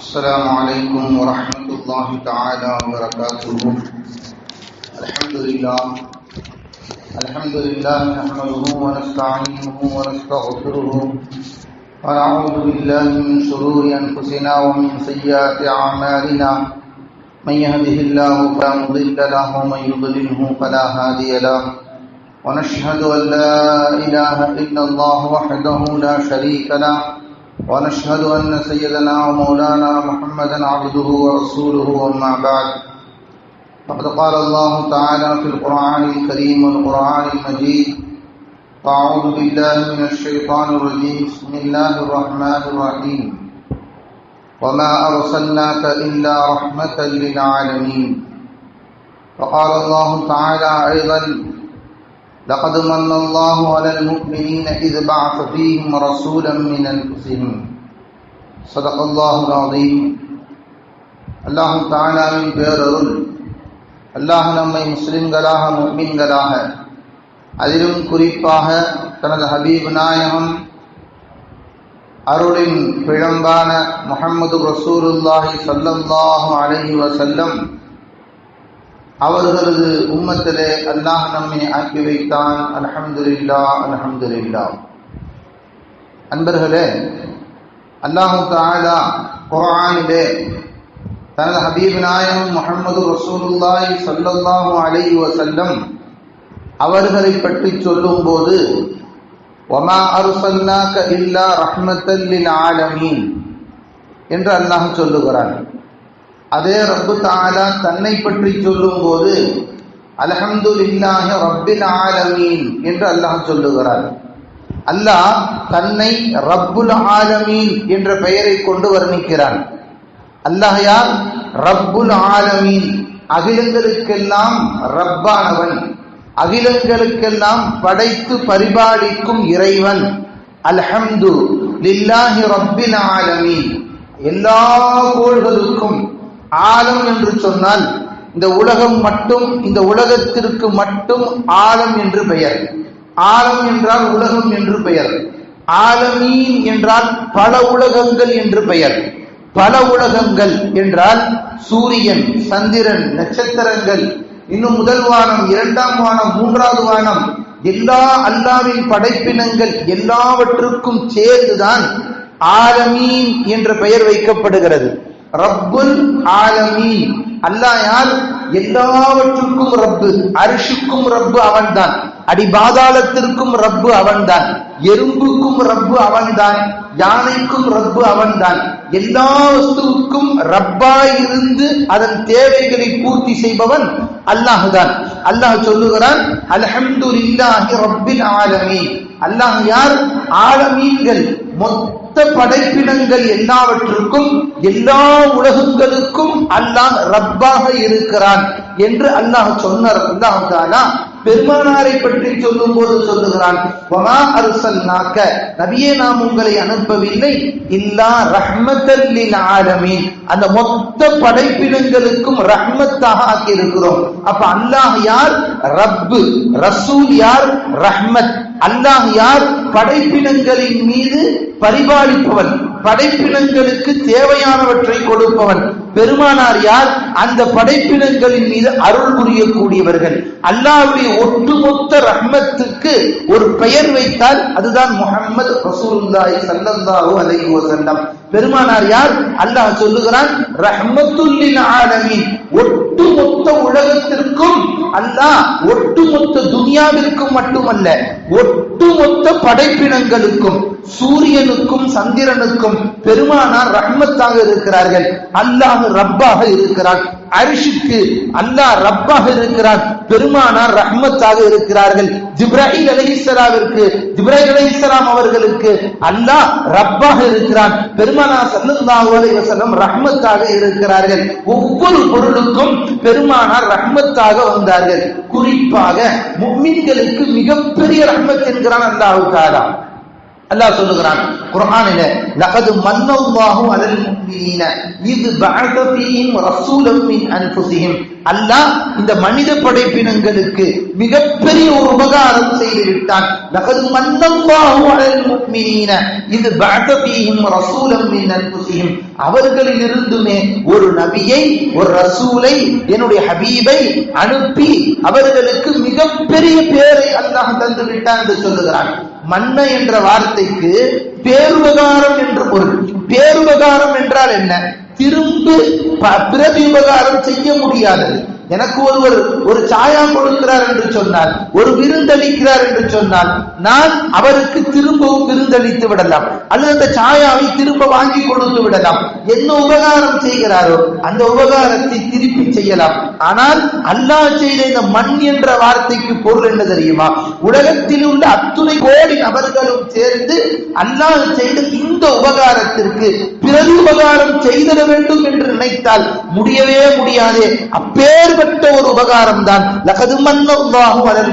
السلام عليكم ورحمة الله تعالى وبركاته. الحمد لله. الحمد لله نحمده ونستعينه ونستغفره. ونعوذ بالله من شرور أنفسنا ومن سيئات أعمالنا. من يهده الله فلا مضل له ومن يضلله فلا هادي له. ونشهد أن لا إله إلا الله وحده لا شريك له. ونشهد أن سيدنا ومولانا محمدا عبده ورسوله أما بعد. فقد قال الله تعالى في القرآن الكريم والقرآن المجيد أعوذ بالله من الشيطان الرجيم. بسم الله الرحمن الرحيم. وما أرسلناك إلا رحمة للعالمين. وقال الله تعالى أيضا لقد من الله على المؤمنين إذ بعث فيهم رسولا من أنفسهم صدق الله العظيم அல்லாஹு தாலாவின் பேரருள் அல்லாஹ் நம்மை முஸ்லிம்களாக முக்மீன்களாக அதிலும் குறிப்பாக தனது ஹபீப் நாயகம் அருளின் பிழம்பான முஹம்மது ரசூலுல்லாஹி சல்லல்லாஹு அலைஹி வசல்லம் அவர்களது உம்மத்திலே அல்லாஹ் நம்மை ஆக்கி வைத்தான். அல்ஹம்துலில்லா அல்ஹம்துலில்லா. அன்பர்களே அல்லாஹு தாலா குரானிலே தனது ஹபீப் நாயகம் முகமது ரசூலுல்லாய் சல்லல்லாஹு அலை வசல்லம் அவர்களை பற்றி சொல்லும்போது வமா அர்சல்னாக இல்லா ரஹ்மத்தல்லில் ஆலமீன் என்று அல்லாஹ் சொல்லுகிறான். அதே ரப்பு தாலா தன்னை பற்றி சொல்லும் போது அலஹம்து இல்லாஹ ரப்பில் ஆலமீன் என்று அல்லாஹ் சொல்லுகிறார். அல்லாஹ் தன்னை ரப்புல் ஆலமீன் என்ற பெயரை கொண்டு வர்ணிக்கிறான். அல்லாஹ் யார்? ரப்புல் ஆலமீன். அகிலங்களுக்கெல்லாம் ரப்பானவன். அகிலங்களுக்கெல்லாம் படைத்து பரிபாலிக்கும் இறைவன். அல்ஹம்து லில்லாஹி ரப்பில் ஆலமீன். எல்லா கோள்களுக்கும் ஆலம் என்று சொன்னால் இந்த உலகம் மட்டும் இந்த உலகத்திற்கு மட்டும் ஆலம் என்று பெயர். ஆழம் என்றால் உலகம் என்று பெயர். ஆலமீன் என்றால் பல உலகங்கள் என்று பெயர். பல உலகங்கள் என்றால் சூரியன் சந்திரன் நட்சத்திரங்கள். இன்னும் முதல் வானம் இரண்டாம் வானம் மூன்றாவது வானம். எல்லா அல்லாவின் படைப்பினங்கள் எல்லாவற்றுக்கும் சேர்ந்துதான் ஆலமீன் என்ற பெயர் வைக்கப்படுகிறது. ரப்புல் ஆலமீன் அல்லாஹ் யார்? எல்லாவற்றுக்கும் ரப்பு. அரிசுக்கும் ரப்பு அவன்தான். அடி பாதாளத்திற்கும் ரப்பு அவன்தான். எறும்புக்கும் ரப்பு அவன்தான். யானைக்கும் ரப்பு அவன்தான். எல்லா வஸ்துவுக்கும் ரப்பாய் இருந்து அதன் தேவைகளை பூர்த்தி செய்பவன் அல்லாஹுதான். அல்லாஹ் சொல்லுகிறான் அல்ஹம்து இல்லாஹி ரப்பில் ஆலமீன். அல்லாஹ் யார்? ஆலமீன்கள். மொத்த படைப்பினங்கள் எல்லாவற்றுக்கும் எல்லா உலகங்களுக்கும் அல்லாஹ் ரப் ரப்பாக இருக்கிறான் என்று அல்லாஹ் சொன்னார் அல்லாஹ் தாலா பெருமானாரை பற்றி சொல்லும் போது சொல்லுகிறான் நபியே நாம் உங்களை அனுப்பவில்லை. இல்லா ரஹ்மத்தல்லில் ஆலமீன். அந்த மொத்த படைப்பினங்களுக்கும் ரஹ்மத்தாக ஆக்கி இருக்கிறோம் அப்ப அல்லாஹ் யார்? ரப்பு. ரசூல் யார்? ரஹ்மத். அல்லாஹ் யார்? படைப்பினங்களின் மீது பரிபாலிப்பவன். படைப்பினங்களுக்கு தேவையானவற்றை கொடுப்பவன். பெருமானார் யார்? அந்த படைப்பினங்களின் மீது அருள் புரியக்கூடியவர்கள். அல்லாவுடைய ஒட்டுமொத்த ரஹ்மத்துக்கு ஒரு பெயர் வைத்தால் அதுதான் முகமது ரசூலுல்லாஹி ஸல்லல்லாஹு அலைஹி வஸல்லம். பெருமானார் யார்? அல்லாஹ் சொல்லுகிறான் ரஹ்மத்துல்லில் ஆலமீன். ஒட்டுமொத்த உலகத்திற்கும் அல்லாஹ் ஒட்டுமொத்த துனியாவிற்கும் மட்டுமல்ல ஒட்டுமொத்த படைப்பினங்களுக்கும் சூரியனுக்கும் சந்திரனுக்கும் பெருமானார் ரஹ்மத்தாக இருக்கிறார்கள். அல்லாஹ் ரப்பாக இருக்கிறான் அரிஷுக்கு அல்லாஹ் ரப்பாக இருக்கிறான் பெருமானார் ரஹ்மத்தாக இருக்கிறார்கள். ஜிப்ராஹில் அலிஹிஸ்லாவிற்கு ஜிப்ராஹில் அலிஹிஸ்லாம் அவர்களுக்கு அல்லாஹ் ரப்பாக இருக்கிறான். பெருமானார் சல்லல்லாஹு அலைஹி வஸல்லம் ரஹ்மத்தாக இருக்கிறார்கள். ஒவ்வொரு பொருளுக்கும் பெருமானார் ரஹ்மத்தாக வந்தார்கள். குறிப்பாக முக்மின்களுக்கு மிகப்பெரிய ரஹ்மத் என்கிறான் அல்லாஹு தாலா அல்லாஹ் சொல்லுகிறான் குர்ஆனில லகது மன்னல்லாஹு அலல் முஃமினீன இது பஅத ஃபீஹிம் ரசூலம் மின் அன்ஃபுஸிஹிம். அல்லாஹ் இந்த மனித படைப்பினங்களுக்கு மிகப்பெரிய ஒரு உபகாரம் செய்து விட்டான். லகது மன்னல்லாஹு அலல் முஃமினீன இது பஅத ஃபீஹிம் ரசூலம் மின் அன்ஃபுஸிஹிம். அவர்களிலிருந்துமே ஒரு நபியை ஒரு ரசூலை என்னுடைய ஹபீபை அனுப்பி அவர்களுக்கு மிகப்பெரிய பேரை அல்லாஹ் தந்து விட்டான் என்று சொல்லுகிறான். மன்ன என்ற வார்த்தைக்கு பேருபகாரம் என்று பொருள். பேருபகாரம் என்றால் என்ன? திரும்ப ப- பிரதி செய்ய முடியாதது. எனக்கு ஒருவர் ஒரு சாயா கொடுக்கிறார் என்று சொன்னால் ஒரு விருந்தளிக்கிறார் என்று சொன்னால் நான் அவருக்கு திரும்பவும் விருந்தளித்து விடலாம். அல்லது அந்த சாயாவை திரும்ப வாங்கி கொடுத்து விடலாம். என்ன உபகாரம் செய்கிறாரோ அந்த உபகாரத்தை திருப்பி செய்யலாம். ஆனால் அல்லாஹ் செய்த இந்த மண் என்ற வார்த்தைக்கு பொருள் என்ன தெரியுமா? உலகத்தில் உள்ள அத்துணை கோடி நபர்களும் சேர்ந்து அல்லாஹ் செய்த இந்த உபகாரத்திற்கு பிறகு உபகாரம் செய்திட வேண்டும் என்று நினைத்தால் முடியவே முடியாது. அப்படிப்பட்ட ஒரு உபகாரம் தான் லகது மன்னல்லாஹு அலல்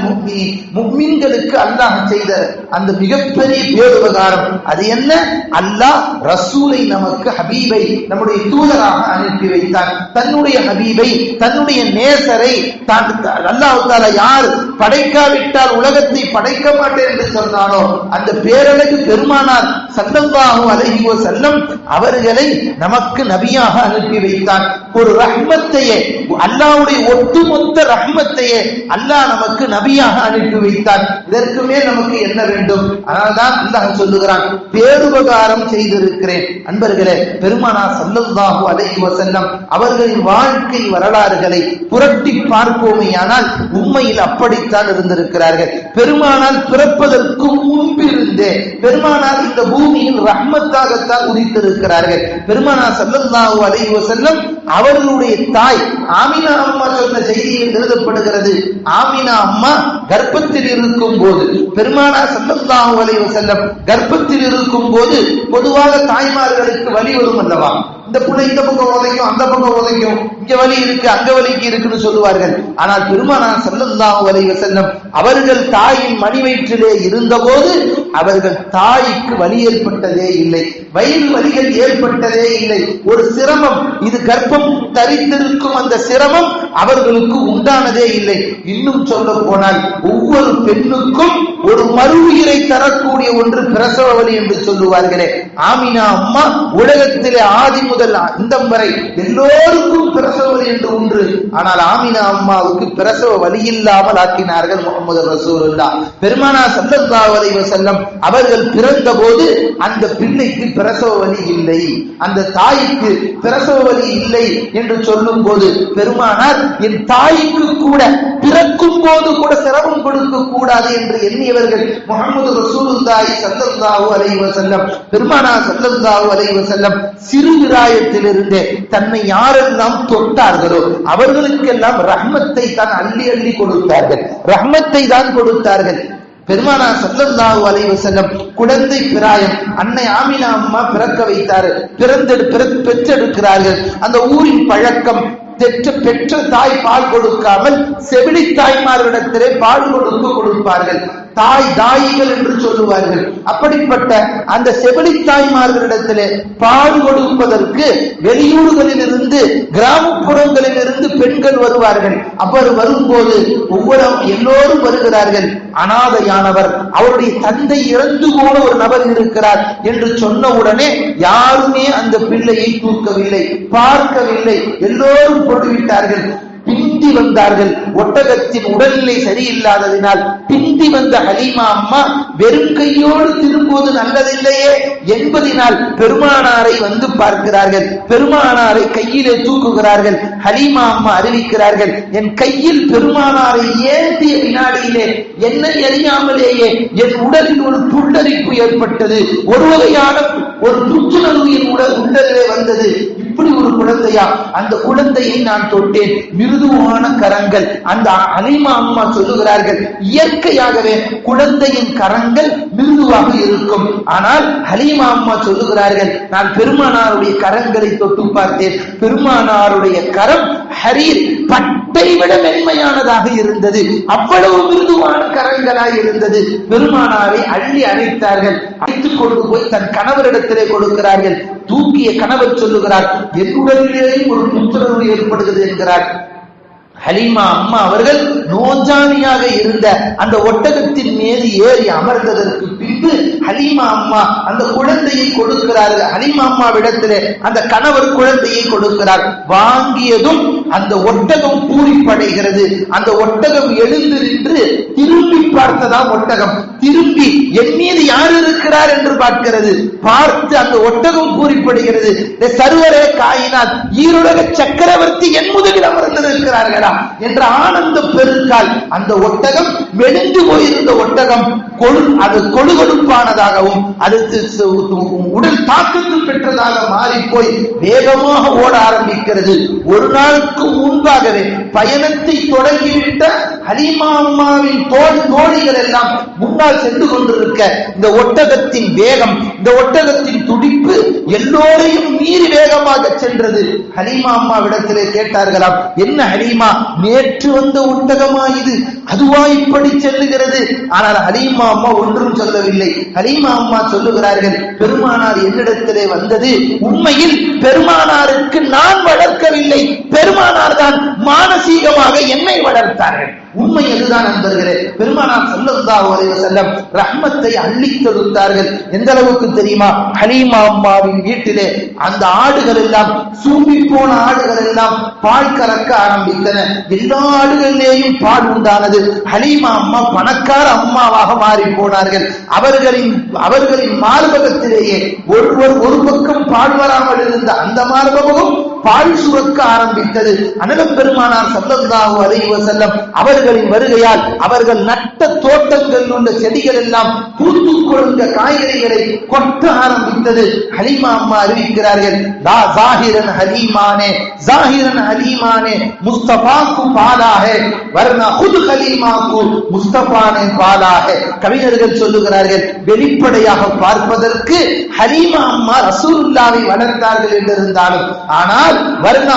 அல்லாஹ் செய்த அந்த மிகப்பெரிய பேருபகாரம் அது என்ன? அல்லாஹ் ரசூலை நமக்கு ஹபீபை நம்முடைய தூதராக அனுப்பி வைத்தான். தன்னுடைய ஹபீபை தன்னுடைய நேசரை தான் அல்லாஹ் யார் படைக்காவிட்டால் உலகத்தை படைக்க மாட்டேன் என்று சொன்னானோ அந்த பேரழகு பெருமானார் சல்லல்லாஹு அலைஹி செல்லம் அவர்களை நமக்கு நபியாக அனுப்பி வைத்தான் ஒரு ரஹ்மத்தையே அல்லாவுடைய ஒட்டுமொத்த ரஹ்மத்தையே அல்லாஹ் நமக்கு நபியாக அனுப்பி வைத்தான் இதற்கு மேல் நமக்கு என்ன வேண்டும்? அதனால்தான் அல்லாஹ் சொல்லுகிறான் பேருபகாரம் செய்திருக்கிறேன். அன்பர்களே பெருமானா சல்லல்லாஹு அலைஹி செல்லம் அவர்களின் வாழ்க்கை வரலாறுகளை புரட்டி பார்ப்போமேயானால் உண்மையில் அப்படி அப்படித்தான் இருந்திருக்கிறார்கள். பெருமானால் பிறப்பதற்கு முன்பிருந்தே பெருமானால் இந்த பூமியில் ரஹ்மத்தாகத்தான் உதித்திருக்கிறார்கள். பெருமானா சல்லல்லாஹு அலைஹி செல்லம் அவர்களுடைய தாய் ஆமினா அம்மா சொன்ன செய்தியில் எழுதப்படுகிறது. ஆமினா அம்மா கர்ப்பத்தில் இருக்கும் போது பெருமானா சல்லல்லாஹு அலைஹி செல்லம் கர்ப்பத்தில் இருக்கும் போது பொதுவாக தாய்மார்களுக்கு வழி வரும் அல்லவா? இந்த பிள்ளை இந்த பக்கம் உதைக்கும் அந்த பக்கம் உதைக்கும். இங்க வலி இருக்கு அங்க வலிக்கு இருக்குன்னு சொல்லுவார்கள். ஆனால் பெருமானார் ஸல்லல்லாஹு அலைஹி வஸல்லம் அவர்கள் தாயின் மணி வயிற்றிலே இருந்தபோது அவர்கள் தாய்க்கு வலி ஏற்பட்டதே இல்லை. வயிறு வலிகள் ஏற்பட்டதே இல்லை. ஒரு சிரமம் இது கர்ப்பம் தரித்திருக்கும் அந்த சிரமம் அவர்களுக்கு உண்டானதே இல்லை. இன்னும் சொல்ல போனால் ஒவ்வொரு பெண்ணுக்கும் ஒரு மறு உயிரை தரக்கூடிய ஒன்று பிரசவ வலி என்று சொல்லுவார்களே. ஆமினா அம்மா உலகத்திலே ஆதி முதல் அந்தம் வரை எல்லோருக்கும் பிரசவ வலி என்று ஒன்று. ஆனால் ஆமினா அம்மாவுக்கு பிரசவ வலி இல்லாமல் ஆக்கினார்கள் முகமது ரசூலுல்லா பெருமானா சல்லல்லாஹு அலைஹி வஸல்லம் அவர்கள் பிறந்த போது அந்த பிள்ளைக்கு பிரசவ வலி இல்லை. அந்த தாய்க்கு பிரசவ வலி இல்லை என்று சொல்லும் போது பெருமானார் என் தாய்க்கு கூட பிறக்கும் போது கூட சிரமம் கொடுக்க கூடாது என்று எண்ணியவர்கள் முகமது ரசூலுல்லாஹி ஸல்லல்லாஹு அலைஹி வஸல்லம் பெருமானா ஸல்லல்லாஹு அலைஹி வஸல்லம் சிறு விராயத்திலிருந்தே தன்னை யாரெல்லாம் தொட்டார்களோ அவர்களுக்கெல்லாம் ரஹ்மத்தை தான் அள்ளி அள்ளி கொடுத்தார்கள். ரஹ்மத்தை தான் கொடுத்தார்கள். பெருமானா சல்லல்லாஹு அலைஹி வஸல்லம் குழந்தை பிராயம் அன்னை ஆமினா அம்மா பிறக்க வைத்தார் பிறந்தெடு பிற- பெற்றெடுக்கிறார்கள். அந்த ஊரின் பழக்கம் பெற்ற பெற்ற தாய் பால் கொடுக்காமல் செவிலி தாய்மார்களிடத்திலே பால் கொடுத்து கொடுப்பார்கள். தாய் தாயிகள் என்று சொல்லுவார்கள். அப்படிப்பட்ட அந்த செவிலி தாய்மார்களிடத்திலே பால் கொடுப்பதற்கு வெளியூர்களில் இருந்து கிராமப்புறங்களில் இருந்து பெண்கள் வருவார்கள். அவர் வரும்போது ஒவ்வொரு எல்லோரும் வருகிறார்கள். அனாதையானவர் அவருடைய தந்தை இறந்து போன ஒரு நபர் இருக்கிறார் என்று சொன்ன உடனே யாருமே அந்த பிள்ளையை தூக்கவில்லை பார்க்கவில்லை. எல்லோரும் போட்டுவிட்டார்கள். பிந்தி வந்தார்கள். ஒட்டகத்தின் உடல்நிலை சரியில்லாததினால் பிந்தி வந்த ஹலீமா அம்மா வெறும் கையோடு திரும்புவது நல்லதில்லையே என்பதினால் பெருமானாரை வந்து பார்க்கிறார்கள். பெருமானாரை கையிலே தூக்குகிறார்கள். ஹலீமா அம்மா அறிவிக்கிறார்கள் என் கையில் பெருமானாரை ஏந்திய வினாடியிலே என்னை அறியாமலேயே என் உடலில் ஒரு புல்லரிப்பு ஏற்பட்டது. ஒரு வகையான ஒரு புத்துணர்வு என் உடல் உடலிலே வந்தது. இப்படி ஒரு குழந்தையா? அந்த குழந்தையை நான் தொட்டேன். அற்புதமான கரங்கள். அந்த அலிமா அம்மா சொல்லுகிறார்கள் இயற்கையாகவே குழந்தையின் கரங்கள் மிருதுவாக இருக்கும். ஆனால் ஹலீமா அம்மா சொல்லுகிறார்கள் நான் பெருமானாருடைய கரங்களை தொட்டு பார்த்தேன். பெருமானாருடைய கரம் ஹரீர் பட்டை விட மென்மையானதாக இருந்தது. அவ்வளவு மிருதுவான கரங்களாய் இருந்தது. பெருமானாரை அள்ளி அழைத்தார்கள் அழைத்துக் கொண்டு போய் தன் கணவரிடத்திலே கொடுக்கிறார்கள். தூக்கிய கணவர் சொல்லுகிறார் என் ஒரு புத்துணர்வு ஏற்படுகிறது என்கிறார். ஹலீமா அம்மா அவர்கள் நோஞ்சானியாக இருந்த அந்த ஒட்டகத்தின் மீது ஏறி அமர்ந்ததற்கு பின்பு ஹலீமா அம்மா அந்த குழந்தையை கொடுக்கிறார்கள். ஹலீமா அம்மாவிடத்திலே அந்த கணவர் குழந்தையை கொடுக்கிறார். வாங்கியதும் அந்த ஒட்டகம் பூரிப்படைகிறது. அந்த ஒட்டகம் எழுந்து நின்று திரும்பி பார்த்ததாம் ஒட்டகம். திரும்பி என் மீது யார் இருக்கிறார் என்று பார்க்கிறது. பார்த்து அந்த ஒட்டகம் பூரிப்படுகிறது. சர்வரே காயினால் ஈருலக சக்கரவர்த்தி என் முதலில் அமர்ந்திருக்கிறார்களா? என்ற ஆனந்த பெருக்கால் அந்த ஒட்டகம் மெலிந்து போயிருந்த ஒட்டகம் கொழு அது கொழுகொழுப்பானதாகவும் அடுத்து உடல் தாக்கத்தில் பெற்றதாக மாறி போய் வேகமாக ஓட ஆரம்பிக்கிறது. ஒரு நாளுக்கு முன்பாகவே பயணத்தை தொடங்கிவிட்ட ஹலீமா அம்மாவின் தோல் தோழிகள் எல்லாம் முன்னால் சென்று கொண்டிருக்க இந்த ஒட்டகத்தின் வேகம் இந்த ஒட்டகத்தின் துடிப்பு எல்லோரையும் மீறி வேகமாக சென்றது. ஹலீமா அம்மாவிடத்திலே கேட்டார்களாம் என்ன ஹலீமா நேற்று வந்த ஒட்டகமா இது? அதுவா இப்படி செல்லுகிறது? ஆனால் ஹலீமா அம்மா ஒன்றும் சொல்லவில்லை. ஹலீமா அம்மா சொல்லுகிறார்கள் பெருமானார் என்னிடத்திலே வந்தது உண்மையில் பெருமானாருக்கு நான் வளர்க்கவில்லை. பெருமானார் தான் மானசீகமாக என்னை வளர்த்தார்கள். உண்மை எதுதான் நண்பர்களே. பெருமானார் ஸல்லல்லாஹு அலைஹி வஸல்லம் ரஹ்மத்தை அள்ளி தொடுத்தார்கள் எந்த அளவுக்கு தெரியுமா? ஹலீமா அம்மாவின் வீட்டிலே அந்த ஆடுகள் எல்லாம் சூம்பி போன ஆடுகள் எல்லாம் பால் கறக்க ஆரம்பித்தன. எல்லா ஆடுகளிலேயும் பால் உண்டானது. ஹலீமா அம்மா பணக்கார அம்மாவாக மாறி போனார்கள். அவர்களின் அவர்களின் மார்பகத்திலேயே ஒருவர் ஒரு பக்கம் பால் வராமல் இருந்த அந்த மார்பகமும் பால் சுரக்க ஆரம்பித்தது. அனலம் பெருமானார் ஸல்லல்லாஹு அலைஹி வஸல்லம் அவர்களின் வருகையால் அவர்கள் நட்ட தோட்டங்கள் உள்ள செடிகள் எல்லாம் பூத்து கொழுந்த காய்கறிகளை கொட்ட ஆரம்பித்தது. ஹலீமா அம்மா அறிவிக்கிறார்கள் தா ஜாஹிரன் ஹலீமானே ஜாஹிரன் ஹலீமானே முஸ்தபாக்கு பாலாக வர்ணா குது ஹலீமாக்கு முஸ்தபானே பாலாக. கவிஞர்கள் சொல்லுகிறார்கள் வெளிப்படையாக பார்ப்பதற்கு ஹலீமா அம்மா ரசூலுல்லாவை வளர்த்தார்கள் என்றிருந்தாலும் ஆனால் வர்ணா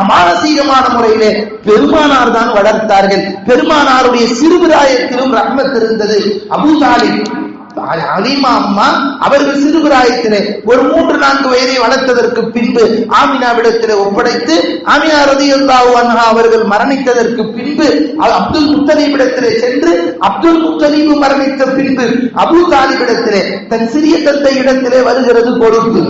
அமானசீகமான முறையிலே பெருமானார் தான் வளர்த்தார்கள். பெருமானாருடைய சிறுபிராயத்திலும் ரஹ்மத் இருந்தது. அபூ தாலிப் அலிமா அம்மா அவர்கள் சிறுபிராயத்திலே ஒரு மூன்று நான்கு வயதை வளர்த்ததற்கு பின்பு ஆமினாவிடத்திலே ஒப்படைத்து ஆமினா ரதியுல்லாஹு அன்ஹா அவர்கள் மரணித்ததற்கு பின்பு அப்துல் முத்தலீபிடத்திலே சென்று அப்துல் முத்தலீபு மரணித்த பின்பு அபு தாலிபிடத்திலே தன் சிறிய தந்தை இடத்திலே வருகிறது பொறுப்பு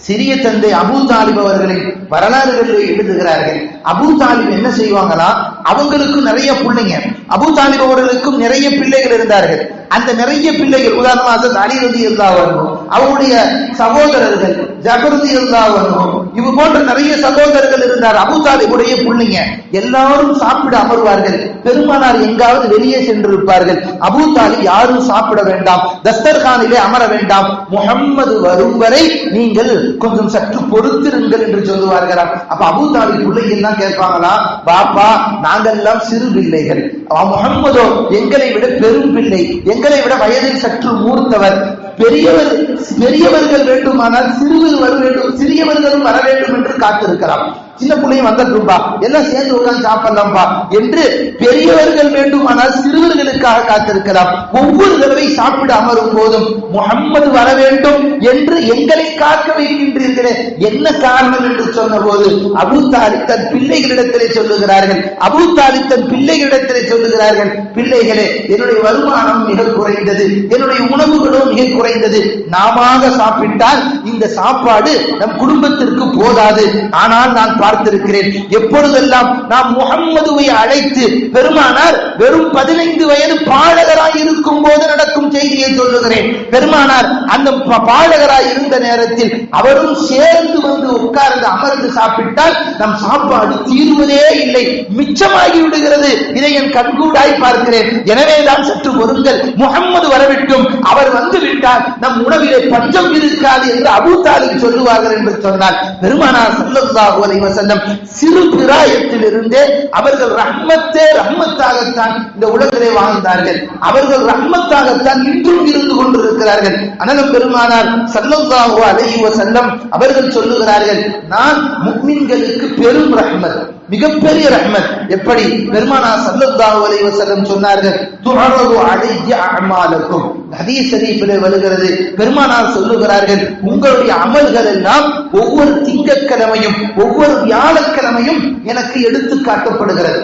சிறிய தந்தை அபூ தாலிப் அவர்களை வரலாறுகளில் எழுதுகிறார்கள். அபூ தாலிப் என்ன செய்வாங்களா? அவங்களுக்கும் நிறைய பிள்ளைங்க. அபூ தாலிப் அவர்களுக்கும் நிறைய பிள்ளைகள் இருந்தார்கள். அந்த நிறைய பிள்ளைகள் உதாரணமாக அலி ரதி இருந்தாவணும் அவருடைய சகோதரர்கள் ஜபர்தி இருந்தா வரணும் இது போன்ற நிறைய சகோதரர்கள் இருந்தார். அபூ தாலிபுடைய பிள்ளைங்க. எல்லாரும் சாப்பிட அமர்வார்கள். பெருமானார் எங்காவது வெளியே சென்றிருப்பார்கள். அபூ யாரும் சாப்பிட வேண்டாம். தஸ்தர்கானிலே அமர வேண்டாம். முகம்மது வரும் வரை நீங்கள் கொஞ்சம் சற்று பொறுத்திருங்கள் என்று சொல்லுவார்களாம். அப்ப அபூ தாலிப் எல்லாம் கேட்பாங்களா? பாப்பா நாங்கெல்லாம் சிறு பிள்ளைகள். முகம்மதோ எங்களை விட பெரும் பிள்ளை. எங்களை விட வயதில் சற்று மூர்த்தவர். பெரியவர் பெரியவர்கள் வேண்டுமானால் சிறுவர் வர வேண்டும் சிறியவர்களும் வர வேண்டும் என்று காத்திருக்கலாம் சின்ன பிள்ளையும் வந்துட்டும்பா எல்லாம் சேர்ந்து உட்கார்ந்து சாப்பிடலாம்பா? என்று பெரியவர்கள் வேண்டுமானால் சிறுவர்களுக்காக காத்திருக்கலாம். ஒவ்வொரு தடவை சாப்பிட அமரும் போதும் முகம்மது வர வேண்டும் என்று எங்களை காக்க வைக்கின்றீர்களே. என்ன காரணம் என்று சொன்ன போது அபு தாலிப் தன் பிள்ளைகளிடத்திலே சொல்லுகிறார்கள். அபூ தாலிப் தன் பிள்ளைகளிடத்திலே சொல்லுகிறார்கள் பிள்ளைகளே என்னுடைய வருமானம் மிக குறைந்தது. என்னுடைய உணவுகளும் மிக குறைந்தது. நாமாக சாப்பிட்டால் இந்த சாப்பாடு நம் குடும்பத்திற்கு போதாது. ஆனால் நான் பார்த்திருக்கிறேன். எப்பொழுதெல்லாம் நாம் முகம்மதுவை அழைத்து பெருமானார் வெறும் பதினைந்து வயது பாடகராய் இருக்கும் போது நடக்கும் செய்தியை சொல்லுகிறேன். பெருமானார் அந்த பாடகராய் இருந்த நேரத்தில் அவரும் சேர்ந்து வந்து உட்கார்ந்து அமர்ந்து சாப்பிட்டால் நம் சாப்பாடு தீர்வதே இல்லை. மிச்சமாகி விடுகிறது. இதை என் கண்கூடாய் பார்க்கிறேன். எனவே தான் சற்று பொருங்கள் முகம்மது வரவிட்டும். அவர் வந்து விட்டால் நம் உணவிலே பஞ்சம் இருக்காது என்று அபூ தாலிப் சொல்லுவார்கள் என்று சொன்னார். பெருமானார் ஸல்லல்லாஹு அலைஹி செல்லம் சிறு பிராயத்திலிருந்தே அவர்கள் ரஹ்மத்தே ரஹ்மத்தாகத்தான் இந்த உலகிலே வாழ்ந்தார்கள். அவர்கள் ரஹ்மத்தாகத்தான் இன்றும் இருந்து கொண்டிருக்கிறார்கள். அனலம் பெருமானார் ஸல்லல்லாஹு அலைஹி வஸல்லம் அவர்கள் சொல்லுகிறார்கள் நான் முக்மின்களுக்கு பெரும் ரஹ்மத். மிகப்பெரிய ரஹ்மத். எப்படி? பெருமானா ஸல்லல்லாஹு அலைஹி வஸல்லம் சொன்னார்கள் துஹரது அலைய அமாலக்கும் ஹதீஸ் ஷரீஃபிலே வருகிறது. பெருமானார் சொல்லுகிறார்கள் உங்களுடைய அமல்கள் எல்லாம் ஒவ்வொரு திங்கட்கிழமையும் ஒவ்வொரு வியாழக்கிழமையும் எனக்கு எடுத்து காட்டப்படுகிறது.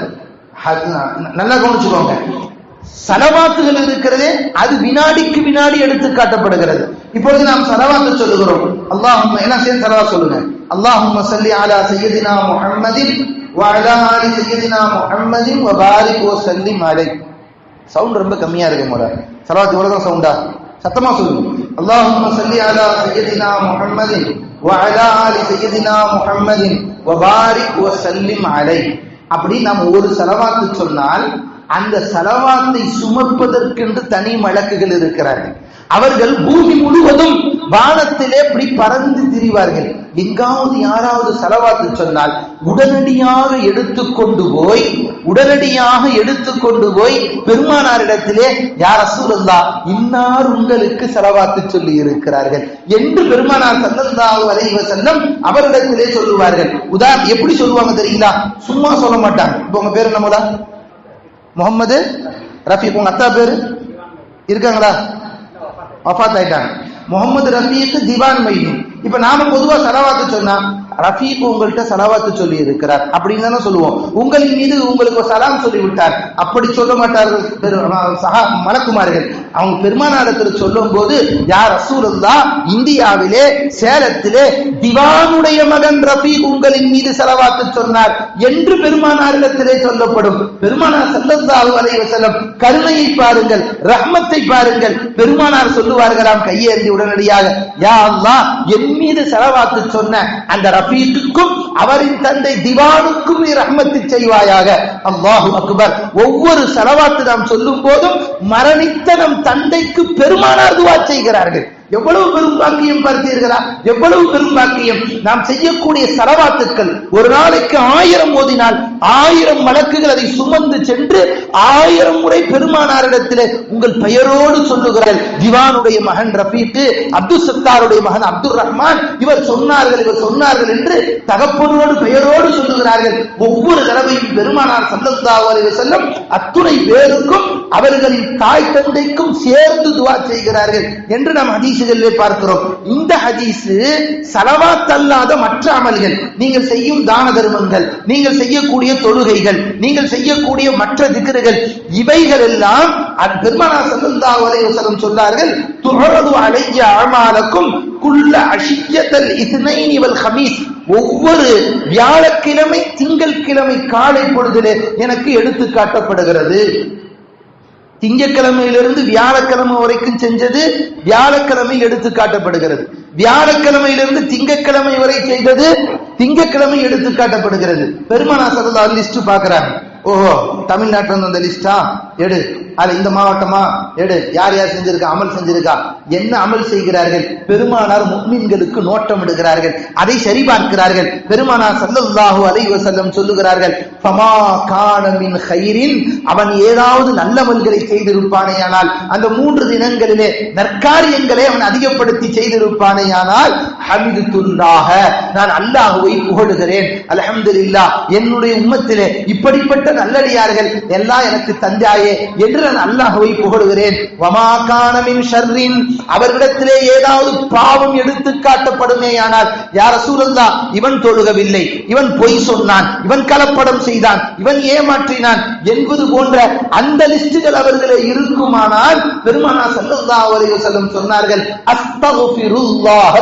அது நல்லா கவனிச்சுக்கோங்க. சலவாத்துகள் இருக்கிறதே அது வினாடிக்கு வினாடி எடுத்து காட்டப்படுகிறது. இப்பொழுது நாம் சலவாத்து சொல்லுகிறோம். அல்லாஹும் என்ன சேர்ந்து சலவா சொல்லுங்க. அல்லாஹும் சல்லி அலா சையதினா முஹம்மதின் وعلى آل سيدنا محمد وبارك وسلم عليه சவுண்ட் ரொம்ப கம்மியா இருக்கு முறை சலவாத்து இவ்வளவுதான் சவுண்டா சத்தமா சொல்லுங்க அல்லாஹும்ம சல்லி அலா சையதினா முஹம்மதின் وعلى آل سيدنا محمد وبارك وسلم عليه அப்படி நாம் ஒரு செலவாத்து சொன்னால் அந்த செலவாத்தை சுமப்பதற்கென்று தனி வழக்குகள் இருக்கிறார்கள் அவர்கள் பூமி முழுவதும் வானத்திலே இப்படி பறந்து திரிவார்கள். எங்காவது யாராவது செலவாத்து சொன்னால் உடனடியாக எடுத்துக்கொண்டு போய் உடனடியாக எடுத்துக்கொண்டு போய் பெருமானாரிடத்திலே யார் அசூலல்லா இன்னார் உங்களுக்கு செலவாத்து சொல்லி இருக்கிறார்கள். என்று பெருமானார் சல்லல்லாஹு அலைஹி வஸல்லம் அவரிடத்திலே சொல்லுவார்கள். உதாரணம் எப்படி சொல்லுவாங்க தெரியுங்களா சும்மா சொல்ல மாட்டாங்க. இப்போ உங்க பேர் என்னமோடா? முகமது ரஃபீக் உங்க அத்தா பேரு? இருக்காங்களா? வஃபாத் ஆயிட்டாங்க முகமது ரஃபீக் திவான் மைனி இப்ப நாம பொதுவா சலவாத்து சொன்னா ரஃபீக் உங்கள்கிட்ட சலவாத்து சொல்லி இருக்கிறார் அப்படின்னு தானே சொல்லுவோம். உங்களின் மீது உங்களுக்கு சலாம் சொல்லி விட்டார் அப்படி சொல்ல மாட்டார்கள் பெரு- சஹா மலக்குமார்கள். அவங்க பெருமானாரத்தில் சொல்லும் போது யார் அசூரல்லா இந்தியாவிலே சேலத்திலே திவானுடைய மகன் ரஃபீக் உங்களின் மீது செலவாத்து சொன்னார் என்று பெருமானாரிடத்திலே சொல்லப்படும். பெருமானார் ஸல்லல்லாஹு அலைஹி செல்லம் கருணையை பாருங்கள் ரஹ்மத்தை பாருங்கள். பெருமானார் சொல்லுவார்களாம் கையேந்தி உடனடியாக யா அல்லா என் மீது செலவாத்து சொன்ன அந்த ரஃபீக்குக்கும் அவரின் தந்தை திவானுக்கும் நீ ரஹ்மத்து செய்வாயாக. அல்லாஹு அக்பர். ஒவ்வொரு செலவாத்து நாம் சொல்லும் போதும் மரணித்த நம் தந்தைக்கு பெருமானார் துவா செய்கிறார்கள். எவ்வளவு பெரும் பாக்கியம் பார்த்தீர்களா? எவ்வளவு பெரும் பாக்கியம்? நாம் செய்யக்கூடிய செலவாத்துக்கள். ஒரு நாளைக்கு ஆயிரம் ஓதினால் ஆயிரம் வழக்குகள் அதை சுமந்து சென்று ஆயிரம் முறை பெருமானாரிடத்தில் உங்கள் பெயரோடு சொல்லுகிறார்கள். திவானுடைய மகன் ரஃபீக்கு அப்துல் சத்தாருடைய மகன் அப்துல் ரஹ்மான் இவர் சொன்னார்கள் இவர் சொன்னார்கள் என்று தகப்பனோடு பெயரோடு சொல்லுகிறார்கள். ஒவ்வொரு தடவையும் பெருமானார் சல்லல்லாஹு அலைஹி வஸல்லம் அத்துணை பேருக்கும் அவர்களின் தாய் தந்தைக்கும் சேர்ந்து துவா செய்கிறார்கள் என்று நாம் ஹதீசுகளிலே பார்க்கிறோம். இந்த ஹதீஸு சலவாத் அல்லாத மற்ற அமல்கள். நீங்கள் செய்யும் தான தர்மங்கள் நீங்கள் செய்யக்கூடிய தொழுகைகள் நீங்கள் செய்யக்கூடிய மற்ற திக்கர்கள் இவைகள் எல்லாம் அது பெருமானார் ஸல்லல்லாஹு அலைஹி சொன்னார்கள் துஹரது அலைய அமாலக்கும் குள்ள அஷியத்தல் இஸ்னைனி வல் ஹமீஸ். ஒவ்வொரு வியாழக்கிழமை திங்கள் கிழமை காலை பொழுதிலே எனக்கு எடுத்து காட்டப்படுகிறது. திங்கக்கிழமையிலிருந்து வியாழக்கிழமை வரைக்கும் செஞ்சது வியாழக்கிழமை எடுத்து காட்டப்படுகிறது. வியாழக்கிழமையிலிருந்து திங்கக்கிழமை வரை செய்தது திங்கக்கிழமை எடுத்து காட்டப்படுகிறது. பெருமானா சரதா லிஸ்ட் பாக்குறாங்க ஓஹோ தமிழ்நாட்டில் இருந்து அந்த லிஸ்டா எடு. அது இந்த மாவட்டமா? எடு. யார் யார் செஞ்சிருக்கா? அமல் செஞ்சிருக்கா? என்ன அமல் செய்கிறார்கள்? பெருமானார் முக்மீன்களுக்கு நோட்டம் எடுக்கிறார்கள் அதை சரிபார்க்கிறார்கள். பெருமானார் சல்லல்லாஹு அலை வசல்லம் சொல்லுகிறார்கள் ஃபமா கான மின் அவன் ஏதாவது நல்லமல்களை செய்திருப்பானேயானால் அந்த மூன்று தினங்களிலே நற்காரியங்களை அவன் அதிகப்படுத்தி செய்திருப்பானேயானால் ஹமிதுல்லாஹ நான் அல்லாஹுவை புகழுகிறேன். அல்ஹம்துலில்லாஹ் என்னுடைய உம்மத்திலே இப்படிப்பட்ட நல்லடியார்கள் எல்லாம் எனக்கு தந்தாயே என்று நான் அல்லாஹுவை புகழுகிறேன் வமாகானமின் ஷர்ரின். அவர்களிடத்திலே ஏதாவது பாவம் எடுத்து காட்டப்படுமேயானால் யார் சூழல்லா இவன் தொழுகவில்லை. இவன் பொய் சொன்னான். இவன் கலப்படம் செய்தான். இவன் ஏமாற்றினான். என்பது போன்ற அந்த லிஸ்டுகள் அவர்களே இருக்குமானால் பெருமானா சல்லா அலைஹி செல்லும் சொன்னார்கள் அஸ்தக்ஃபிருல்லாஹ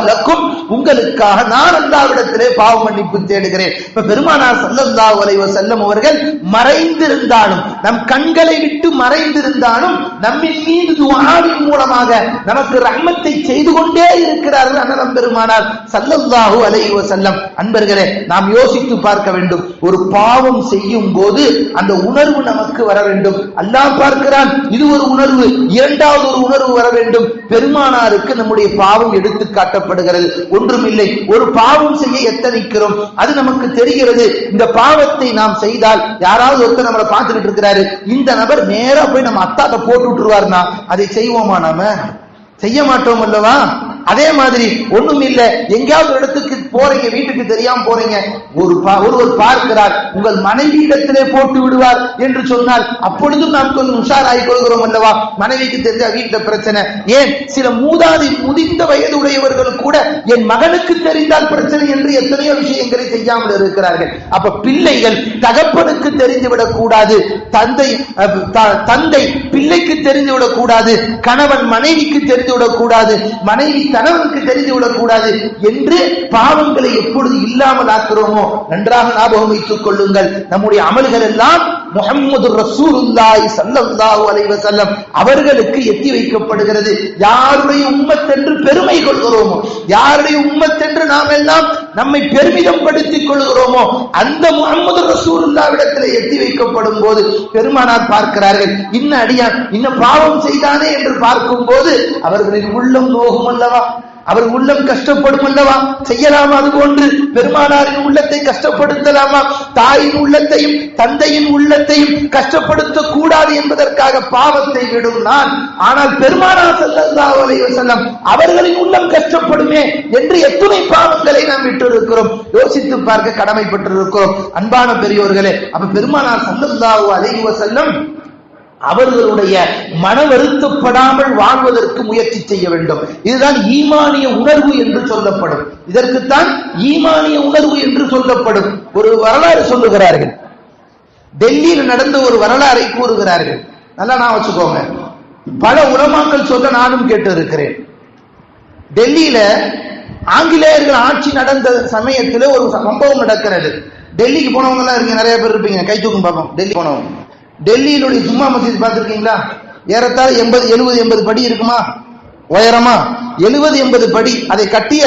உங்களுக்காக நான் அல்லாவிடத்திலே பாவ மன்னிப்பு தேடுகிறேன். இப்ப பெருமானா சல்லா அலைஹி செல்லும் அவர்கள் மறைந்திருந்தாலும் நம் கண்களை விட்டு விட்டு மறைந்திருந்தாலும் நம்மின் மீது துவாவின் மூலமாக நமக்கு ரஹ்மத்தை செய்து கொண்டே இருக்கிறார்கள் அண்ணலம் பெருமானார் சல்லல்லாஹு அலைஹி வஸல்லம். அன்பர்களே நாம் யோசித்து பார்க்க வேண்டும். ஒரு பாவம் செய்யும் போது அந்த உணர்வு நமக்கு வர வேண்டும். அல்லாஹ் பார்க்கிறான் இது ஒரு உணர்வு இரண்டாவது ஒரு உணர்வு வர வேண்டும். பெருமானாருக்கு நம்முடைய பாவம் எடுத்து காட்டப்படுகிறது. ஒன்றுமில்லை ஒரு பாவம் செய்ய எத்தனிக்கிறோம்? அது நமக்கு தெரிகிறது. இந்த பாவத்தை நாம் செய்தால் யாராவது ஒருத்தர் நம்மளை பார்த்துக்கிட்டு இருக்கிறாரு. இந்த நபர் நேரா போய் நம்ம அத்தாட்ட போட்டு விட்டுருவாருனா அதை செய்வோமா நாம? செய்ய மாட்டோம் அல்லவா? அதே மாதிரி ஒண்ணும் இல்ல. எங்கேயாவது ஒரு இடத்துக்கு போறீங்க வீட்டுக்கு தெரியாம போறீங்க. ஒரு ஒருவர் பார்க்கிறார் உங்கள் மனைவி இடத்திலே போட்டு விடுவார் என்று சொன்னால் அப்பொழுதும் நாம் கொஞ்சம் உஷாராய் கொள்கிறோம் அல்லவா? மனைவிக்கு தெரிஞ்சா வீட்டுல பிரச்சனை. ஏன்? சில மூதாதி முதிர்ந்த வயது உடையவர்கள் கூட என் மகனுக்கு தெரிந்தால் பிரச்சனை என்று எத்தனையோ விஷயங்களை செய்யாமல் இருக்கிறார்கள். அப்ப பிள்ளைகள் தகப்பனுக்கு தெரிந்துவிடக் கூடாது. தந்தை தந்தை பிள்ளைக்கு தெரிந்துவிடக் கூடாது. கணவன் மனைவிக்கு தெரிந்துவிடக் கூடாது. மனைவி கணவனுக்கு தெரிந்து விடக்கூடாது என்று பாவங்களை எப்பொழுது இல்லாமல் ஆக்குறோமோ நன்றாக ஞாபகம் வைத்துக் கொள்ளுங்கள். நம்முடைய அமல்கள் எல்லாம் முஹம்மது ரசூலுல்லாய் சல்லல்லாஹு அலைஹி வஸல்லம் அவர்களுக்கு எத்தி வைக்கப்படுகிறது. யாருடைய உம்மத்தென்று பெருமை கொள்கிறோமோ யாருடைய உம்மத்தென்று நாம் எல்லாம் நம்மை பெருமிதம் படுத்திக் கொள்கிறோமோ அந்த முகமது ரசூலுல்லாவிடத்தில் எத்தி வைக்கப்படும் போது பெருமானார் பார்க்கிறார்கள் இன்ன அடியான் இன்ன பாவம் செய்தானே? என்று பார்க்கும் போது அவர்களின் உள்ளம் நோகும் அல்லவா? அவர் உள்ளம் கஷ்டப்படும் அல்லவா? செய்யலாமா அது போன்று பெருமானாரின் உள்ளத்தை கஷ்டப்படுத்தலாமா? தாயின் உள்ளத்தையும் தந்தையின் உள்ளத்தையும் கஷ்டப்படுத்த கூடாது என்பதற்காக பாவத்தை விடும் நான். ஆனால் பெருமானார் ஸல்லல்லாஹு செல்லம் அவர்களின் உள்ளம் கஷ்டப்படுமே என்று எத்துணை பாவங்களை நாம் விட்டு இருக்கிறோம் யோசித்து பார்க்க கடமைப்பட்டிருக்கிறோம். அன்பான பெரியோர்களே அப்ப பெருமானார் ஸல்லல்லாஹு அலைஹி செல்லம் அவர்களுடைய மன வருத்தப்படாமல் வாழ்வதற்கு முயற்சி செய்ய வேண்டும். இதுதான் ஈமானிய உணர்வு என்று சொல்லப்படும். இதற்குத்தான் ஈமானிய உணர்வு என்று சொல்லப்படும். ஒரு வரலாறு சொல்லுகிறார்கள். டெல்லியில் நடந்த ஒரு வரலாறை கூறுகிறார்கள். நல்லா நான் வச்சுக்கோங்க. பல உலமாக்கள் சொல்ல நானும் கேட்டு இருக்கிறேன் டெல்லியில ஆங்கிலேயர்கள் ஆட்சி நடந்த சமயத்துல ஒரு சம்பவம் நடக்கிறது. டெல்லிக்கு போனவங்க எல்லாம் இருக்கீங்க. நிறைய பேர் இருப்பீங்க. கை தூக்கும் பார்ப்போம் டெல்லி போனவங்க. டெல்லியிலுடைய ஜும்மா மசித் பார்த்துருக்கீங்களா? ஏறத்தாழ எண்பது எழுபது எண்பது படி இருக்குமா? உயரமா? எழுபது எண்பது படி. அதை கட்டிய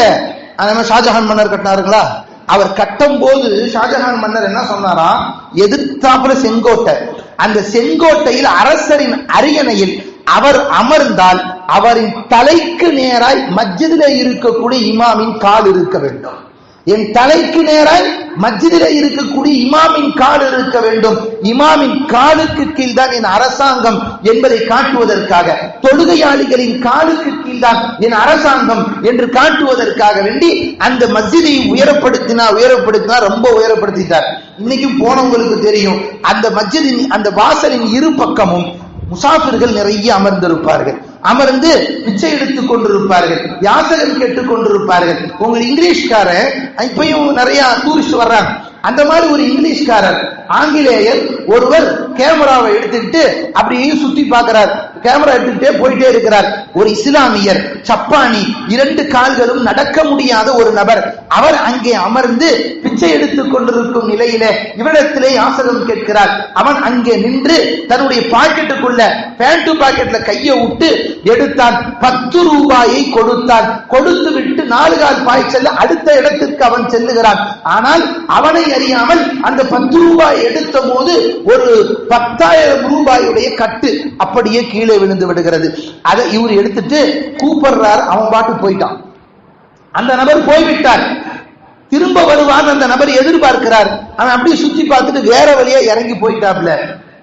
அந்த ஷாஜஹான் மன்னர் கட்டினாருங்களா? அவர் கட்டும் போது ஷாஜஹான் மன்னர் என்ன சொன்னாராம் எதிர்த்தாப்புல செங்கோட்டை. அந்த செங்கோட்டையில் அரசரின் அரியணையில் அவர் அமர்ந்தால் அவரின் தலைக்கு நேராய் மஸ்ஜிதிலே இருக்கக்கூடிய இமாமின் கால் இருக்க வேண்டும். என் தலைக்கு நேராய் மஸ்ஜிதிலே இருக்கக்கூடிய இமாமின் கால் இருக்க வேண்டும். இமாமின் காலுக்கு கீழ் தான் என் அரசாங்கம் என்பதை காட்டுவதற்காக தொழுகையாளிகளின் காலுக்கு கீழ் தான் என் அரசாங்கம் என்று காட்டுவதற்காக வேண்டி அந்த மஸ்ஜிதை உயரப்படுத்தினா உயரப்படுத்தினா ரொம்ப உயரப்படுத்திட்டார். இன்னைக்கும் போனவங்களுக்கு தெரியும் அந்த மஸ்ஜிதின் அந்த வாசலின் இரு பக்கமும் முசாஃபிர்கள் நிறைய அமர்ந்திருப்பார்கள். அமர்ந்து பிச்சை எடுத்துக் கொண்டிருப்பார்கள் யாசகம் கேட்டுக் கொண்டிருப்பார்கள். உங்க இங்கிலீஷ்காரன் இப்பயும் நிறைய டூரிஸ்ட் வர்றாங்க அந்த மாதிரி ஒரு இங்கிலீஷ்காரர் ஆங்கிலேயர் ஒருவர் கேமராவை எடுத்துக்கிட்டு அப்படியே சுத்தி பார்க்கிறார். கேமரா எடுத்துக்கிட்டே போயிட்டே இருக்கிறார். ஒரு இஸ்லாமியர் சப்பானி இரண்டு கால்களும் நடக்க முடியாத ஒரு நபர். அவர் அங்கே அமர்ந்து பிச்சை எடுத்துக் கொண்டிருக்கும் நிலையிலே இவரிடத்திலே யாசகம் கேட்கிறார். அவன் அங்கே நின்று தன்னுடைய பாக்கெட்டுக்குள்ள பேண்ட் பாக்கெட்ல கையை விட்டு எடுத்தான். பத்து ரூபாயை கொடுத்தான். கொடுத்து விட்டு நாலு கால் பாய்ச்சல்ல அடுத்த இடத்திற்கு அவன் செல்லுகிறான். ஆனால் அவனை அறியாமல் அந்த பத்து ரூபாய் எடுத்த போது ஒரு பத்தாயிரம் ரூபாயுடைய கட்டு அப்படியே கீழே விழுந்து விடுகிறது. அதை இவர் எடுத்துட்டு கூப்பிடுறார். அவன் பாட்டு போயிட்டான். அந்த நபர் போய்விட்டார். திரும்ப வருவான் அந்த நபர் எதிர்பார்க்கிறார். அவன் அப்படியே சுத்தி பார்த்துட்டு வேற வழியா இறங்கி போயிட்டாப்ல.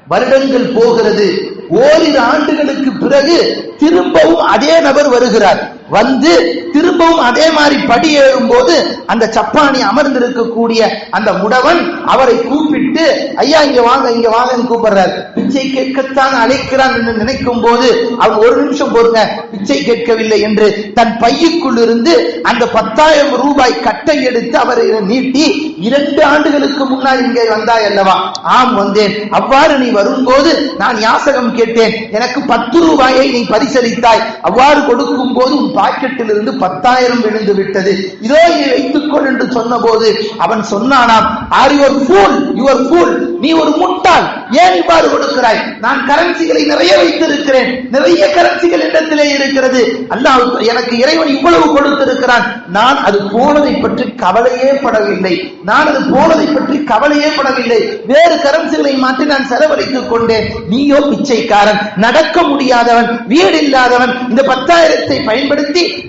வருடங்கள் போகிறது. ஓரிரு ஆண்டுகளுக்கு பிறகு திரும்பவும் அதே நபர் வருகிறார். வந்து திரும்பவும் அதே மாதிரி படி ஏறும்போது அந்த சப்பானி அமர்ந்திருக்கக்கூடிய அந்த முடவன் அவரை கூப்பிட்டு ஐயா இங்க வாங்க இங்க வாங்கன்னு கூப்பிடுறார். பிச்சை கேட்கத்தான் அழைக்கிறான் என்று நினைக்கும் போது அவன் ஒரு நிமிஷம் பொறுங்க பிச்சை கேட்கவில்லை என்று தன் பையுக்குள் இருந்து அந்த பத்தாயிரம் ரூபாய் கட்டை எடுத்து அவரை நீட்டி இரண்டு ஆண்டுகளுக்கு முன்னால் இங்கே வந்தாய் அல்லவா? ஆம் வந்தேன். அவ்வாறு நீ வரும்போது நான் யாசகம் கேட்டேன். எனக்கு பத்து ரூபாயை நீ பரிசளித்தாய். அவ்வாறு கொடுக்கும் போது உன் பாக்கெட்டில் இருந்து பத்தாயிரம் விழுந்து விட்டது. இதோ இதை வைத்துக்கொள் என்று சொன்னபோது அவன் சொன்னானாம் are your fool your fool நீ ஒரு முட்டாள். ஏன் இவ்வாறு கொடுக்கிறாய்? நான் கரன்சிகளை நிறைய வைத்திருக்கிறேன். நிறைய கரன்சிகள் இடத்திலே இருக்கிறது. அல்லாஹ் எனக்கு இறைவன் இவ்வளவு கொடுத்திருக்கிறான். நான் அது போனதை பற்றி கவலையே படவில்லை. நான் அது போனதை பற்றி கவலையே படவில்லை. வேறு கரன்சிகளை மாற்றி நான் செலவழித்துக் கொண்டேன். நீயோ பிச்சைக்காரன். நடக்க முடியாதவன். வீடு இல்லாதவன். இந்த பத்தாயிரத்தை பயன்படுத்தி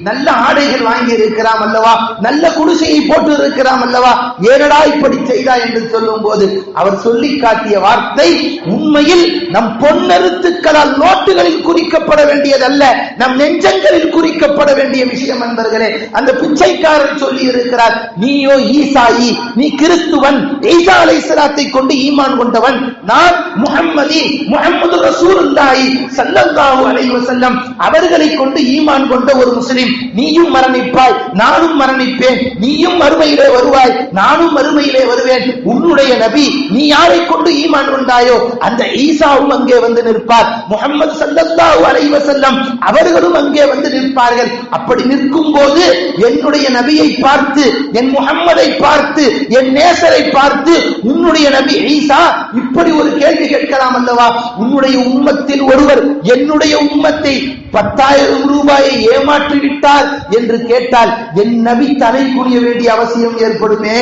நல்ல ஆடைகள் வாங்கி இருக்கிறாம் அல்லவா? நல்ல குடிசையை போட்டு இருக்கிறாம் அல்லவா? ஏனடா இப்படி செய்தா என்று சொல்லும் போது அவர் சொல்லி காட்டிய வார்த்தை உண்மையில் நம் பொன்னெழுத்துக்களால் நோட்டுகளில் குறிக்கப்பட வேண்டியதல்ல நம் நெஞ்சங்களில் குறிக்கப்பட வேண்டிய விஷயம் என்பர்களே அந்த பிச்சைக்காரர் சொல்லி இருக்கிறார் நீயோ ஈசாயி நீ கிறிஸ்துவன் ஈசா அலைஹிஸ்ஸலாத்தை கொண்டு ஈமான் கொண்டவன். நான் முகம்மதி முஹம்மது ரசூலுல்லாஹி சல்லல்லாஹு அலைஹி வஸல்லம். அவர்களை கொண்டு ஈமான் கொண்ட ஒரு ஒரு முஸ்லிம் நீயும் மரணிப்பாய் நானும் மரணிப்பேன் நீயும் மறுமையிலே வருவாய் நானும் மறுமையிலே வருவேன். உன்னுடைய நபி நீ யாரை கொண்டு ஈமான் கொண்டாயோ அந்த ஈசாவும் அங்கே வந்து நிற்பார். முகமது சல்லல்லாஹு அலைஹி வஸல்லம் அவர்களும் அங்கே வந்து நிற்பார்கள். அப்படி நிற்கும் போது என்னுடைய நபியை பார்த்து என் முகம்மதை பார்த்து என் நேசரை பார்த்து உன்னுடைய நபி ஈசா இப்படி ஒரு கேள்வி கேட்கலாம் அல்லவா? உன்னுடைய உம்மத்தில் ஒருவர் என்னுடைய உம்மத்தை பத்தாயிரம் ரூபாயை ஏமாற்றி விட்டார் என்று கேட்டால் என் நபி தலை குனிய வேண்டிய அவசியம் ஏற்படுமே.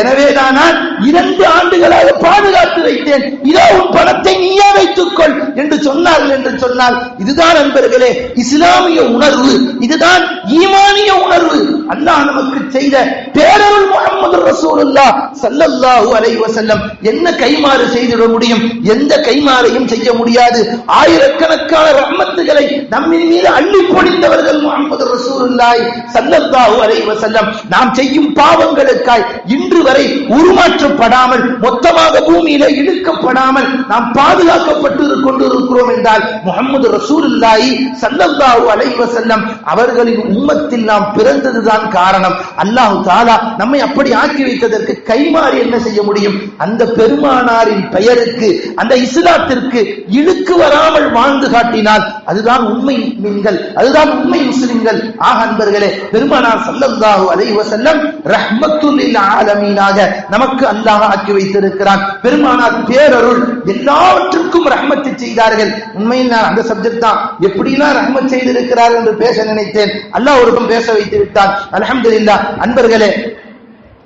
எனவேதான் நான் இரண்டு ஆண்டுகளாக பாதுகாத்து வைத்தேன். இதோ உன் பணத்தை நீயே வைத்துக்கொள். என்று சொன்னார்கள் என்று சொன்னால் இதுதான் நண்பர்களே இஸ்லாமிய உணர்வு. இதுதான் ஈமானிய உணர்வு. அல்லாஹ் நமக்கு செய்த பேரருள் முகமது ரசூலுல்லா சல்லல்லாஹு அலைஹி வஸல்லம். என்ன கைமாறு செய்திட முடியும்? எந்த கைமாறையும் செய்ய முடியாது. ஆயிரக்கணக்கான ரஹ்மத்துகளை நம்மின் மீது அள்ளி பொழிந்தவர்கள் முகமது ரசூலுல்லாய் சல்லல்லாஹு அலைஹி வஸல்லம். நாம் செய்யும் பாவங்களுக்காய் இன்று வரை உருமாற்றப்படாமல் மொத்தமாக பூமியில இழுக்கப்படாமல் நாம் பாதுகாக்கப்பட்டு கொண்டிருக்கிறோம் என்றால் முகமது ரசூலுல்லாஹி சல்லல்லாஹு அலைஹி வஸல்லம் அவர்களின் உம்மத்தில் நாம் பிறந்ததுதான் காரணம். அல்லாஹ் தாலா நம்மை அப்படி ஆக்கி வைத்ததற்கு கைமாறி என்ன செய்ய முடியும்? அந்த பெருமானாரின் பெயருக்கு அந்த இஸ்லாத்திற்கு இழுக்கு வராமல் வாழ்ந்து காட்டினால் அதுதான் உண்மை மீன்கள் அதுதான் உண்மை முஸ்லிம்கள். ஆக அன்பர்களே பெருமானார் ஸல்லல்லாஹு அலைஹி வஸல்லம் ரஹ்மத்துல் ஆலமீனாக நமக்கு அல்லாஹ் ஆக்கி வைத்திருக்கிறான். பெருமானார் பேரருள் எல்லாவற்றுக்கும் ரஹ்மத்து செய்தார்கள். உண்மையில் நான் அந்த சப்ஜெக்ட் தான். எப்படிலாம் ரஹ்மத் செய்திருக்கிறார் என்று பேச நினைத்தேன். அல்லாஹ் ஒருக்கம் பேச வைத்து விட்டான் அல்ஹம்துலில்லாஹ் அன்பர்களே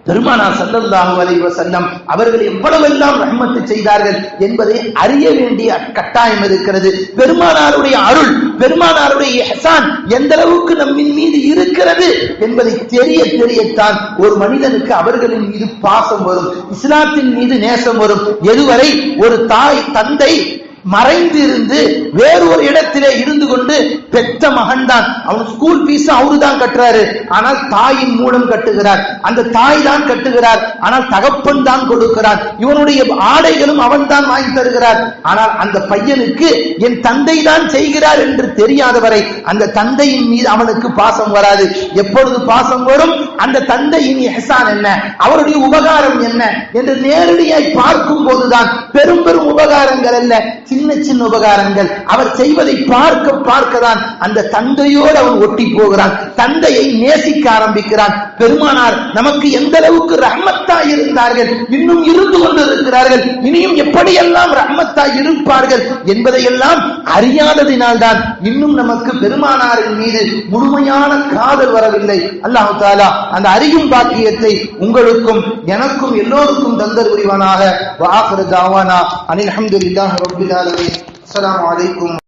பெருமானா சல்லல்லாஹு அலைஹி வஸல்லம் அவர்கள் எவ்வளவெல்லாம் ரஹ்மத்து செய்தார்கள் என்பதை அறிய வேண்டிய கட்டாயம் இருக்கிறது. பெருமானாருடைய அருள் பெருமானாருடைய எஹசான் எந்த அளவுக்கு நம்மின் மீது இருக்கிறது என்பதை தெரிய தெரியத்தான் ஒரு மனிதனுக்கு அவர்களின் மீது பாசம் வரும் இஸ்லாத்தின் மீது நேசம் வரும். எதுவரை ஒரு தாய் தந்தை மறைந்து இருந்து வேறு ஒரு இடத்திலே இருந்து கொண்டு பெத்த மகன் தான் அவன் ஸ்கூல் பீஸ் அவரு தான் கட்டுறாரு. ஆனால் தாயின் மூலம் கட்டுகிறார். அந்த தாய் தான் கட்டுகிறார். ஆனால் தகப்பன் தான் கொடுக்கிறார். இவனுடைய ஆடைகளும் அவன் தான் வாங்கி தருகிறார். ஆனால் அந்த பையனுக்கு என் தந்தை தான் செய்கிறார் என்று தெரியாதவரை அந்த தந்தையின் மீது அவனுக்கு பாசம் வராது. எப்பொழுது பாசம் வரும்? அந்த தந்தையின் எஹசான் என்ன? அவருடைய உபகாரம் என்ன? என்று நேரடியாய் பார்க்கும் போதுதான். பெரும் பெரும் உபகாரங்கள் அல்ல சின்ன சின்ன உபகாரங்கள். அவர் செய்வதை பார்க்க பார்க்க தான் அந்த தந்தையோடு அவன் ஒட்டி போகிறான். தந்தையை நேசிக்க ஆரம்பிக்கிறான். பெருமானார் நமக்கு எந்த அளவுக்கு ரஹ்மத்தா இருந்தார்கள்? இன்னும் இருந்து கொண்டிருக்கிறார்கள். இனியும் எப்படியெல்லாம் ரஹ்மத்தா இருப்பார்கள் என்பதையெல்லாம் அறியாததினால் தான் இன்னும் நமக்கு பெருமானாரின் மீது முழுமையான காதல் வரவில்லை. அல்லாஹு தாலா அந்த அறியும் பாக்கியத்தை உங்களுக்கும் எனக்கும் எல்லோருக்கும் தந்தர் புரிவானாக வாஹர் தாவானா. அனில் அஹமதுல்லாஹ் ரபுல்லா العالمين. السلام عليكم.